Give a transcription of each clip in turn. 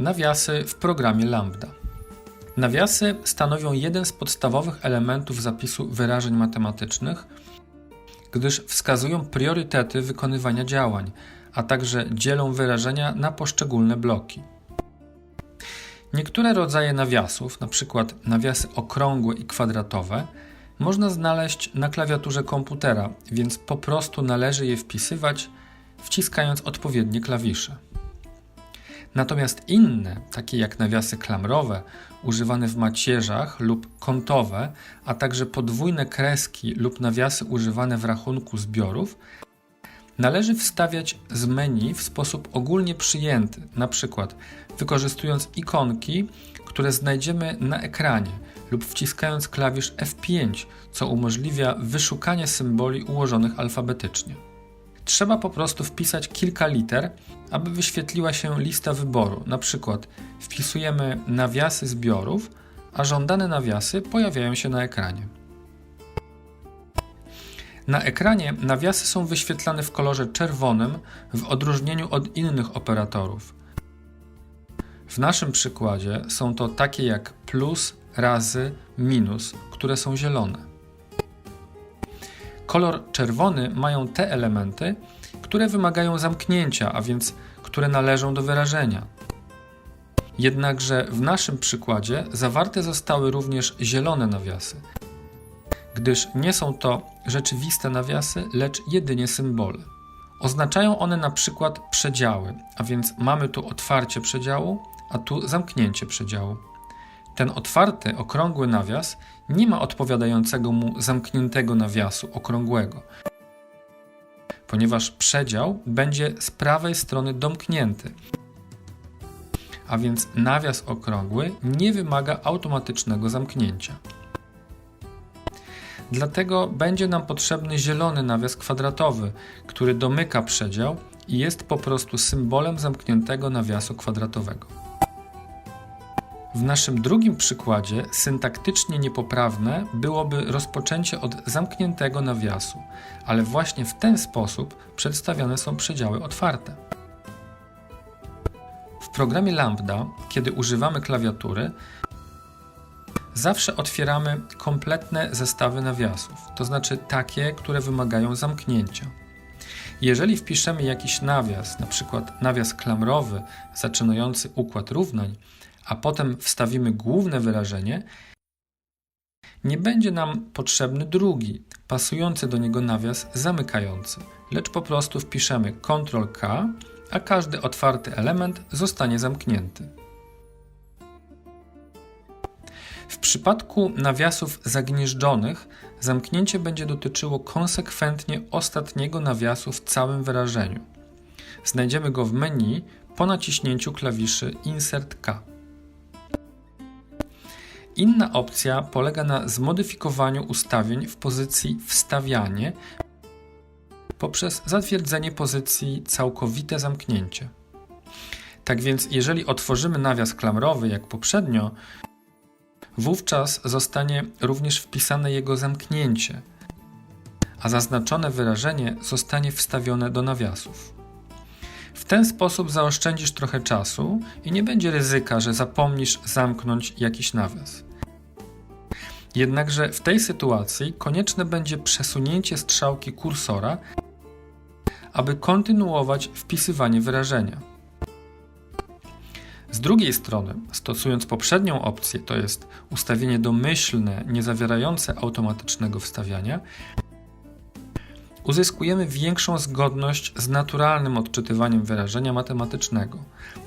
Nawiasy w programie Lambda. Nawiasy stanowią jeden z podstawowych elementów zapisu wyrażeń matematycznych, gdyż wskazują priorytety wykonywania działań, a także dzielą wyrażenia na poszczególne bloki. Niektóre rodzaje nawiasów, np. nawiasy okrągłe i kwadratowe, można znaleźć na klawiaturze komputera, więc po prostu należy je wpisywać, wciskając odpowiednie klawisze. Natomiast inne, takie jak nawiasy klamrowe, używane w macierzach lub kątowe, a także podwójne kreski lub nawiasy używane w rachunku zbiorów, należy wstawiać z menu w sposób ogólnie przyjęty, na przykład wykorzystując ikonki, które znajdziemy na ekranie lub wciskając klawisz F5, co umożliwia wyszukanie symboli ułożonych alfabetycznie. Trzeba po prostu wpisać kilka liter, aby wyświetliła się lista wyboru. Na przykład wpisujemy nawiasy zbiorów, a żądane nawiasy pojawiają się na ekranie. Na ekranie nawiasy są wyświetlane w kolorze czerwonym w odróżnieniu od innych operatorów. W naszym przykładzie są to takie jak plus, razy, minus, które są zielone. Kolor czerwony mają te elementy, które wymagają zamknięcia, a więc które należą do wyrażenia. Jednakże w naszym przykładzie zawarte zostały również zielone nawiasy, gdyż nie są to rzeczywiste nawiasy, lecz jedynie symbole. Oznaczają one na przykład przedziały, a więc mamy tu otwarcie przedziału, a tu zamknięcie przedziału. Ten otwarty, okrągły nawias nie ma odpowiadającego mu zamkniętego nawiasu okrągłego, ponieważ przedział będzie z prawej strony domknięty. A więc nawias okrągły nie wymaga automatycznego zamknięcia. Dlatego będzie nam potrzebny zielony nawias kwadratowy, który domyka przedział i jest po prostu symbolem zamkniętego nawiasu kwadratowego. W naszym drugim przykładzie syntaktycznie niepoprawne byłoby rozpoczęcie od zamkniętego nawiasu, ale właśnie w ten sposób przedstawione są przedziały otwarte. W programie Lambda, kiedy używamy klawiatury, zawsze otwieramy kompletne zestawy nawiasów, to znaczy takie, które wymagają zamknięcia. Jeżeli wpiszemy jakiś nawias, np. nawias klamrowy zaczynający układ równań, a potem wstawimy główne wyrażenie, nie będzie nam potrzebny drugi, pasujący do niego nawias zamykający, lecz po prostu wpiszemy Ctrl K, a każdy otwarty element zostanie zamknięty. W przypadku nawiasów zagnieżdżonych zamknięcie będzie dotyczyło konsekwentnie ostatniego nawiasu w całym wyrażeniu. Znajdziemy go w menu po naciśnięciu klawiszy Insert K. Inna opcja polega na zmodyfikowaniu ustawień w pozycji Wstawianie poprzez zatwierdzenie pozycji Całkowite zamknięcie. Tak więc, jeżeli otworzymy nawias klamrowy jak poprzednio, wówczas zostanie również wpisane jego zamknięcie, a zaznaczone wyrażenie zostanie wstawione do nawiasów. W ten sposób zaoszczędzisz trochę czasu i nie będzie ryzyka, że zapomnisz zamknąć jakiś nawias. Jednakże w tej sytuacji konieczne będzie przesunięcie strzałki kursora, aby kontynuować wpisywanie wyrażenia. Z drugiej strony, stosując poprzednią opcję, to jest ustawienie domyślne, nie zawierające automatycznego wstawiania, uzyskujemy większą zgodność z naturalnym odczytywaniem wyrażenia matematycznego,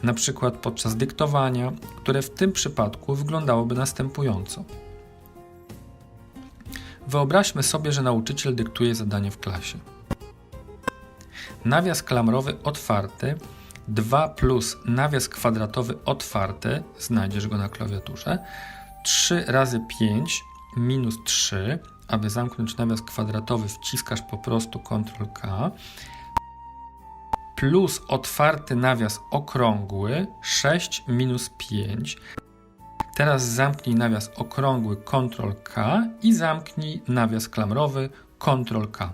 np. podczas dyktowania, które w tym przypadku wyglądałoby następująco. Wyobraźmy sobie, że nauczyciel dyktuje zadanie w klasie. Nawias klamrowy otwarty 2 plus nawias kwadratowy otwarty, znajdziesz go na klawiaturze, 3 razy 5 minus 3, aby zamknąć nawias kwadratowy wciskasz po prostu Ctrl K, plus otwarty nawias okrągły 6 minus 5. Teraz zamknij nawias okrągły Ctrl K i zamknij nawias klamrowy Ctrl K.